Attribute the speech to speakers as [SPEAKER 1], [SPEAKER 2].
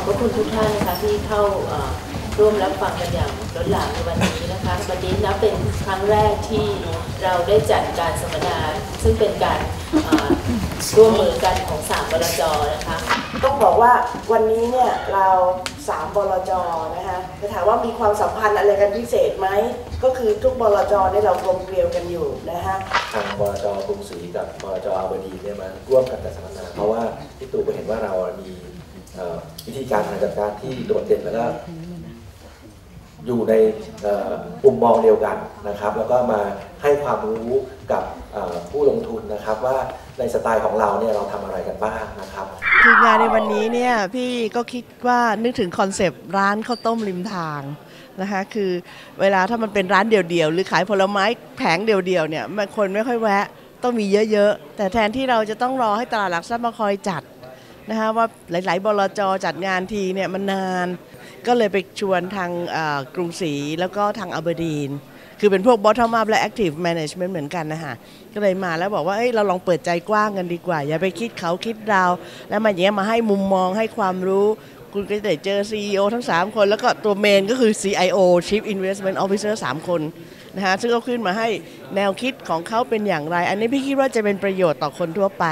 [SPEAKER 1] ที่เข้าเอ่อร่วมรับฟังกันอย่างล้นหลามในวันนี้นะคะวันนี้นับเป็นครั้งแรกที่เราได้จัดการสัมมนาซึ่งเป็นการเอ่อร่วมมือกันของสามบลจนะคะ
[SPEAKER 2] ต้องบอกว่าวันนี้เนี่ยเราสามบลจนะคะจะถามว่ามีความสัมพันธ์อะไรกันพิเศษไหมก็คือทุกบลจเนี่ยเรากลมเกลียวกันอยู่นะคะ
[SPEAKER 3] ทางบลจกรุงศรีกับบลจอาบดีเนี่ยมาร่วมกันจัดสัมมนาเพราะว่าพี่ตู่ก็เห็นว่าเรามีเอ่อ วิธีการทางจัดการที่โดดเด่นแล้วก็อยู่ในมุมมองเดียวกันนะครับ แล้วก็มาให้ความรู้กับผู้ลงทุนนะครับ ว่าในสไตล์ของเราเนี่ยเราทำอะไรกันบ้างนะครับ
[SPEAKER 4] คืองานในวันนี้เนี่ยพี่ก็คิดว่านึกถึงคอนเซปต์ร้านข้าวต้มริมทางนะคะคือเวลาถ้ามันเป็นร้านเดี่ยวๆหรือขายผลไม้แผงเดี่ยวๆเนี่ยคนไม่ค่อยแวะต้องมีเยอะๆ แต่แทนที่เราจะต้องรอให้ตลาดหลักทรัพย์มาคอยจัด นะคะว่าหลาย ๆ บลจจัดงานทีเนี่ยมันนาน ก็เลยไปชวนทางกรุงศรีแล้วก็ทางอัลเบอร์ดีน คือเป็นพวก bottom up และ active management เหมือนกันนะคะก็เลยมาแล้วบอกว่าเอ้ยเราลองเปิดใจกว้างกันดีกว่า อย่าไปคิดเขาคิดเรา แล้วมาอย่างเงี้ยมาให้มุมมองให้ความรู้คุณก็จะได้เจอ CEO ทั้ง 3 คน แล้วก็ตัวเมนก็คือ CIO Chief Investment Officer 3 คนนะฮะซึ่งก็ขึ้นมาให้แนวคิดของเขาเป็นอย่างไร อันนี้พี่คิดว่าจะเป็นประโยชน์ต่อคนทั่วไป